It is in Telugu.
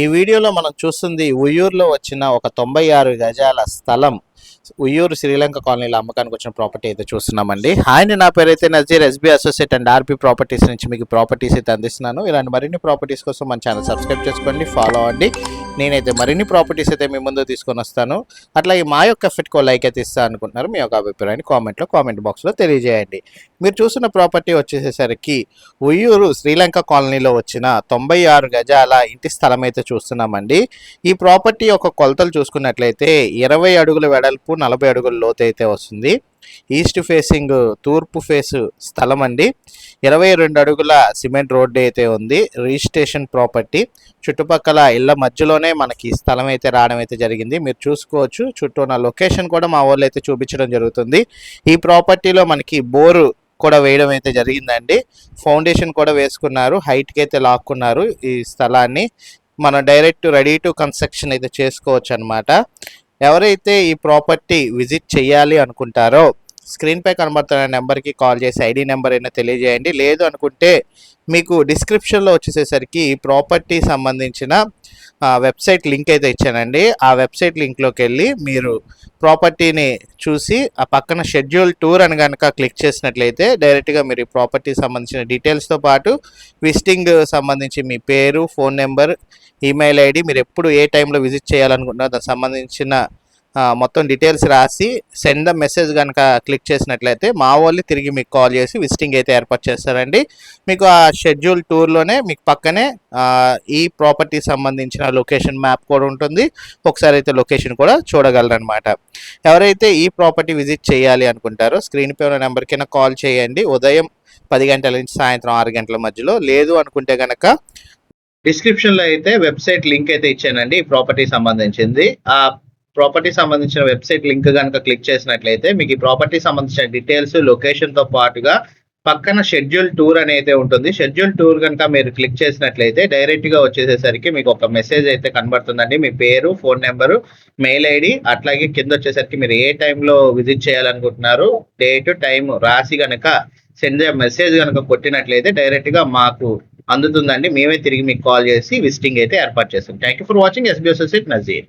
ఈ వీడియోలో మనం చూస్తుంది ఉయ్యూరులో వచ్చిన ఒక తొంభై ఆరు గజాల స్థలం. ఉయ్యూరు శ్రీలంక కాలనీలో అమ్మకానికి వచ్చిన ప్రాపర్టీ అయితే చూస్తున్నామండి. ఆయన నా పేరు అయితే Nazeer SB associate and RP properties నుంచి మీకు ప్రాపర్టీస్ అయితే అందిస్తున్నాను. ఇలాంటి మరిన్ని ప్రాపర్టీస్ కోసం మన ఛానల్ సబ్స్క్రైబ్ చేసుకోండి ఫాలో అవ్వండి. నేనైతే మరిన్ని ప్రాపర్టీస్ అయితే మీ ముందు తీసుకొని వస్తాను. అట్లాగే మా యొక్క ఫిట్కో లైక్ అయితే ఇస్తా అనుకుంటున్నారు. మీ యొక్క అభిప్రాయాన్ని కామెంట్లో కామెంట్ బాక్స్లో తెలియజేయండి. మీరు చూసిన ప్రాపర్టీ వచ్చేసేసరికి ఉయ్యూరు శ్రీలంక కాలనీలో వచ్చిన తొంభై ఆరు గజాల ఇంటి స్థలం అయితే చూస్తున్నామండి. ఈ ప్రాపర్టీ యొక్క కొలతలు చూసుకున్నట్లయితే ఇరవై అడుగుల వెడల్పు నలభై అడుగుల లోతు అయితే వస్తుంది. ఈస్ట్ ఫేసింగ్ తూర్పు ఫేస్ స్థలం అండి ఇరవై రెండు అడుగుల సిమెంట్ రోడ్డు అయితే ఉంది. Registration property. చుట్టుపక్కల ఇళ్ళ మధ్యలోనే మనకి స్థలం అయితే రావడం అయితే జరిగింది. మీరు చూసుకోవచ్చు చుట్టూ ఉన్న లొకేషన్ కూడా మా వాళ్ళు అయితే చూపించడం జరుగుతుంది. ఈ ప్రాపర్టీలో మనకి బోరు కూడా వేయడం అయితే జరిగిందండి. ఫౌండేషన్ కూడా వేసుకున్నారు. హైట్కి అయితే లాక్కున్నారు ఈ స్థలాన్ని. మనం డైరెక్ట్ రెడీ టు కన్స్ట్రక్షన్ అయితే చేసుకోవచ్చు అనమాట ఎవరైతే ఈ ప్రాపర్టీ విజిట్ చేయాలి అనుకుంటారో స్క్రీన్ పై కనబడుతున్న నెంబర్కి కాల్ చేసి ఐడి నెంబర్ అయినా తెలియజేయండి. లేదు అనుకుంటే మీకు డిస్క్రిప్షన్లో వచ్చేసేసరికి ఈ ప్రాపర్టీ సంబంధించిన వెబ్సైట్ లింక్ అయితే ఇచ్చానండి. ఆ వెబ్సైట్ లింక్లోకి వెళ్ళి మీరు ప్రాపర్టీని చూసి ఆ పక్కన షెడ్యూల్ టూర్ అని కనుక క్లిక్ చేసినట్లయితే డైరెక్ట్గా మీరు ఈ ప్రాపర్టీ సంబంధించిన డీటెయిల్స్తో పాటు విజిటింగ్ సంబంధించి మీ పేరు ఫోన్ నెంబర్ ఈమెయిల్ ఐడి మీరు ఎప్పుడు ఏ టైంలో విజిట్ చేయాలనుకుంటున్నారో దానికి సంబంధించిన మొత్తం డీటెయిల్స్ రాసి సెండ్ ద మెసేజ్ కనుక క్లిక్ చేసినట్లయితే మా వాళ్ళు తిరిగి మీకు కాల్ చేసి విజిటింగ్ అయితే ఏర్పాటు చేస్తారండి. మీకు ఆ షెడ్యూల్ టూర్లోనే మీకు పక్కనే ఈ ప్రాపర్టీ సంబంధించిన లొకేషన్ మ్యాప్ కూడా ఉంటుంది. ఒకసారి అయితే లొకేషన్ కూడా చూడగలరనమాట ఎవరైతే ఈ ప్రాపర్టీ విజిట్ చేయాలి అనుకుంటారో స్క్రీన్ పే ఉన్న నెంబర్కైనా కాల్ చేయండి. ఉదయం పది గంటల నుంచి సాయంత్రం ఆరు గంటల మధ్యలో. లేదు అనుకుంటే కనుక డిస్క్రిప్షన్లో అయితే వెబ్సైట్ లింక్ అయితే ఇచ్చానండి ఈ ప్రాపర్టీ సంబంధించింది. ఆ ప్రాపర్టీ సంబంధించిన వెబ్సైట్ లింక్ కనుక క్లిక్ చేసినట్లయితే మీకు ఈ ప్రాపర్టీ సంబంధించిన డీటెయిల్స్ లొకేషన్తో పాటుగా పక్కన షెడ్యూల్ టూర్ అని అయితే ఉంటుంది. షెడ్యూల్ టూర్ కనుక మీరు క్లిక్ చేసినట్లయితే డైరెక్ట్గా వచ్చేసేసరికి మీకు ఒక మెసేజ్ అయితే కనబడుతుందండి. మీ పేరు ఫోన్ నెంబరు మెయిల్ ఐడి అట్లాగే కింద వచ్చేసరికి మీరు ఏ టైంలో విజిట్ చేయాలనుకుంటున్నారు డేట్ టైం రాసి కనుక సెండ్ మెసేజ్ కనుక కొట్టినట్లయితే డైరెక్ట్గా మాకు అందుతుందండి. మేమే తిరిగి మీకు కాల్ చేసి విజిటింగ్ అయితే ఏర్పాటు చేస్తాం. Thank you for watching SB associate Nazeer